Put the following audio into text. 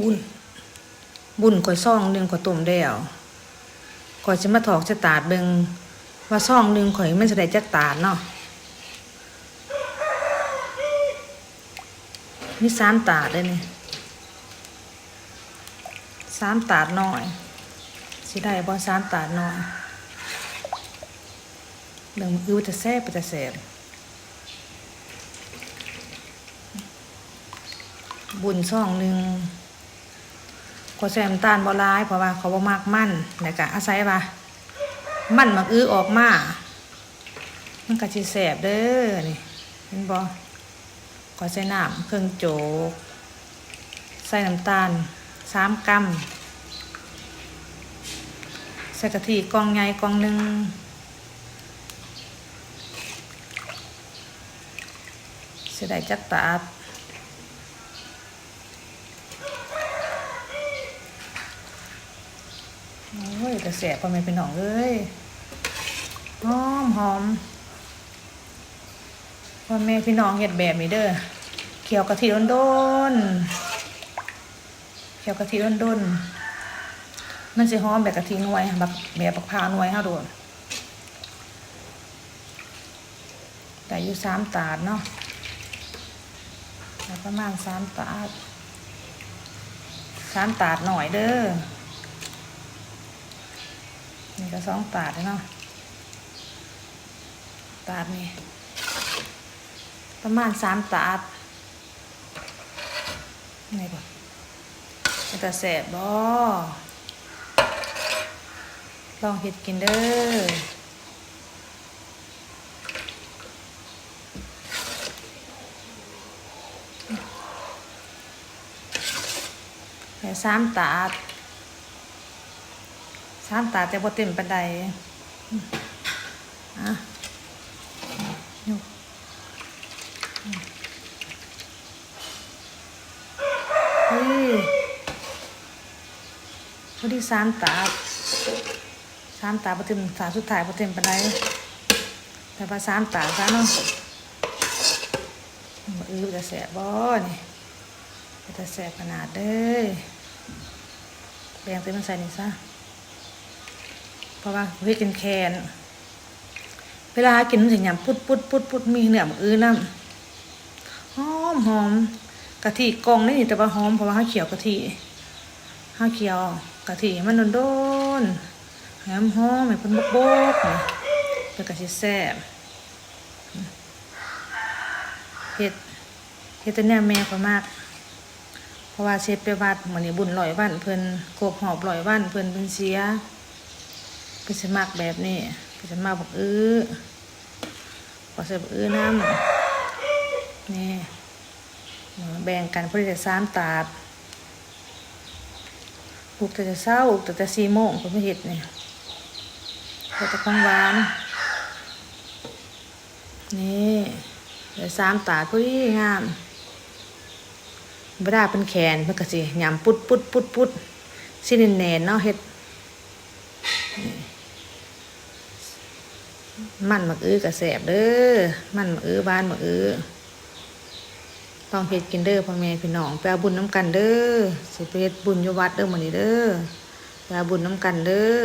บุญ บุญข่อยซ่องหนึ่งข่อยต้มแล้วข่อยจะมาถอกจะตาดเบิงว่าซ่องหนึ่งข่อยมันจะได้จักตาดเนาะมีสามตาดเลยนี่สามตาดน้อยสิได้บ่สามตาดน้อยเรื่องมันอือจะแซ่บไปจะแซ่บบุญซ่องหนึ่ง ก็ใส่น้ำตาลบ่ร้ายเพราะว่าเขาบ่มากมันแล้วก็อาศัยว่า มันมักอื้อออกมา มันก็สิแสบเด้อนี่เห็นบ่ก็ใส่น้ำเครื่องโจก ใส่น้ำตาลสามกรัมใส่กะทิกองใหญ่กองหนึ่งเสียดายจักตาด โอ้ยแต่แสบพอไม่เป็นหนองเลยหอมหอมพ่อแม่พี่น้องเห็ดแบบนี้เด้อเคี่ยวกะทิโดนๆเคี่ยวกะทิโดนๆมันสิหอมแบบกะทิน่วยแบบแบบปักพาน่วยฮาโดนแต่อยู่สามตาดเนาะแต่ประมาณสามตาดสามตาดหน่อยเด้อ ก็สองตาดเนาะตาดนี่ประมาณสามตาดไหนบ่มันจะแสบบ่ลองเห็ดกินเด้อแค่สามตาด สามตาแต่บ่เต็มปานใดอืมอะยกอืมเฮ้ยพอดีสามตาสามตาบ่เต็มตาสุดท้ายบ่เต็มปานใดแต่ว่าสามตาซะเนาะบ่อื้อจะแสบบ่นี่จะแสบขนาดเด้อแบ่งเต็มใส่นี่ซะ เพราะว่าเฮ็ดกินแคนเวลากินมันสิยำปุดปุดปุดปุดมีเนื้อมอื้อน้ำหอมหอมกะทิกองนี่แต่ว่าหอมเพราะว่าข้าวเขียวกะทิข้าวเขียวกะทิมันโดนๆแหมหอมให้เพิ่นบกๆนี่เป็นกะทิแซ่บเฮ็ดเฮ็ดแต่แนวแม่ก็มาก เพราะว่าเชฟไปวัดเหมือนี้บุญร้อยวันเพิ่นครบหอบร้อยวันเพิ่นเพิ่นเสีย เพิ่นสิมักแบบนี้เพิ่นสิมักบักอื้อขอใส่บักอื้อน้ำนี่แบ่งกันเพื่อจะสามตาดปลูกแต่จะเศร้าปลูกแต่จะสี่โมงเพิ่นไม่เห็ดนี่เพื่อจะของหวานนี่เดี๋ยวสามตาดพอดีงามบดาเป็นแขนเพิ่นก็สิยำปุดปุดปุดปุดสิแน่นๆเนาะเฮ็ด มันมักอื้อกระแสบเด้อ มันมักอื้อบ้านมักอื้อต้องเพจกินเด้อพ่อแม่พี่น้องไปเอาบุญน้ำกันเด้อสิเพจบุญอยู่วัดเด้อมื้อนี้เด้อไปเอาบุญน้ำกันเด้อ